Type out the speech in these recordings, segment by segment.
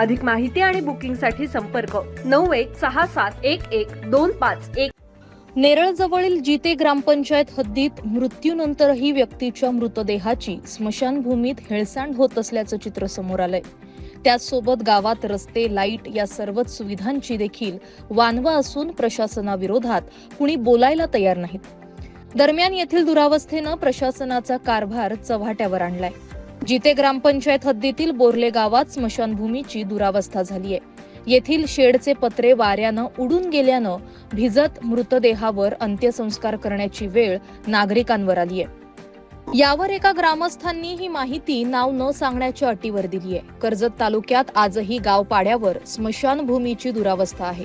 अधिक माहिती आणि बुकिंगसाठी संपर्क नऊ एक सहा सात एक एक दोन पाच एक. नेरळजवळील जिते ग्रामपंचायत हद्दीत मृत्यूनंतरही व्यक्तीच्या मृतदेहाची स्मशानभूमीत हेळसांड होत असल्याचं चित्र समोर आलंय. त्याचसोबत गावात रस्ते लाइट या सर्वच सुविधांची देखील वानवा असून प्रशासनाविरोधात कुणी बोलायला तयार नाहीत. दरम्यान येथील दुरावस्थेनं प्रशासनाचा कारभार चव्हाट्यावर आणलाय. जिथे ग्रामपंचायत हद्दीतील बोर्ले गावात स्मशानभूमीची दुरावस्था झालीय. येथील शेडचे पत्रे वाऱ्यानं उडून गेल्यानं भिजत मृतदेहावर अंत्यसंस्कार करण्याची वेळ नागरिकांवर आली आहे यावर एका ग्रामस्थांनी ही माहिती नाव न सांगण्याच्या अटीवर दिली आहे कर्जत तालुक्यात आजही गाव पाड्यावर स्मशानभूमीची दुरावस्था आहे.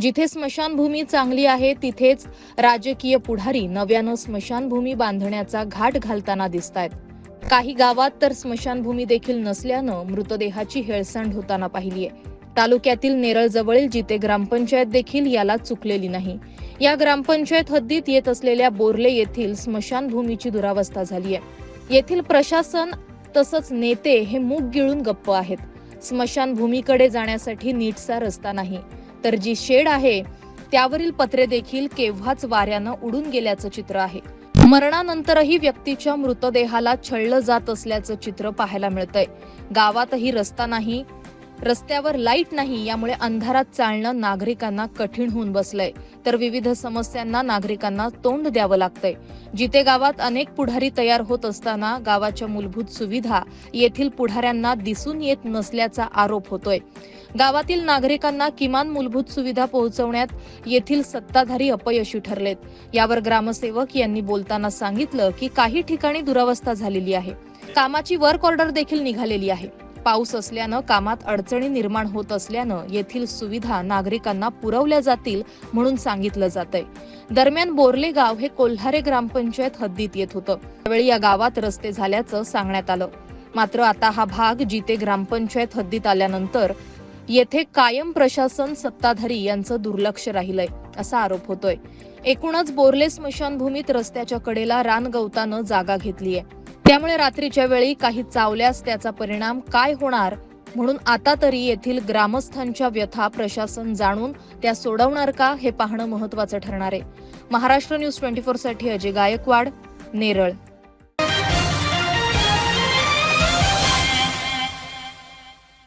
जिथे स्मशानभूमी चांगली आहे तिथेच राजकीय पुढारी नव्यानं स्मशानभूमी बांधण्याचा घाट घालताना दिसत आहेत काही गावात तर स्मशानभूमी देखील नसल्यानं मृतदेहाची हेळसांड होताना पाहिली आहे. तालुक्यातील नेरळजवळील जिथे ग्रामपंचायत देखील याला चुकलेली नाही. या ग्रामपंचायत हद्दीत येत असलेल्या बोर्ले येथील स्मशानभूमीची दुरावस्था झाली आहे. येथील प्रशासन तसंच नेते हे मूग गिळून गप्प आहेत. स्मशानभूमीकडे जाण्यासाठी नीटसा रस्ता नाही. तर जी शेड आहे त्यावरील पत्रे देखील केव्हाच वाऱ्यानं उडून गेल्याचं चित्र आहे. मरणानंतरही व्यक्तीच्या मृतदेहाला छळलं जात असल्याचं चित्र पाहायला मिळतंय. गावातही रस्ता नाही रस्त्यावर लाइट नाही यामुळे अंधारात चालणं नागरिकांना कठीण होऊन बसलंय. तर विविध समस्यांना नागरिकांना तोंड द्यावं लागतंय. जिथे गावात अनेक पुढारी तयार होत असताना गावाच्या मूलभूत सुविधा येथील पुढाऱ्यांना दिसून येत नसल्याचा आरोप होतोय. गावातील नागरिकांना किमान मूलभूत सुविधा पोहोचवण्यात येथील सत्ताधारी अपयशी ठरलेत. यावर ग्रामसेवक यांनी बोलताना सांगितलं की काही ठिकाणी दुरावस्था झालेली आहे. कामाची वर्क ऑर्डर देखील निघालेली आहे. पाऊस असल्यानं कामात अडचणी निर्माण होत असल्यानं येथील सुविधा नागरिकांना पुरवल्या जातील म्हणून सांगितलं जातंय. दरम्यान बोर्ले गाव हे कोल्हारे ग्रामपंचायत हद्दीत येत होतं. त्यावेळी या गावात रस्ते झाल्याचं सांगण्यात आलं. मात्र आता हा भाग जिथे ग्रामपंचायत हद्दीत आल्यानंतर येथे कायम प्रशासन सत्ताधारी यांचं दुर्लक्ष राहिलंय असा आरोप होतोय. एकूणच बोर्ले स्मशानभूमीत रस्त्याच्या कडेला रानगवतानं जागा घेतलीय त्यामुळे रात्रीच्या वेळी काही चावल्यास त्याचा परिणाम काय होणार? म्हणून आता तरी येथील ग्रामस्थांच्या व्यथा प्रशासन जाणून त्या सोडवणार का हे पाहणं महत्वाचं ठरणार आहे. महाराष्ट्र न्यूज ट्वेंटी फोरसाठी अजय गायकवाड नेरळ.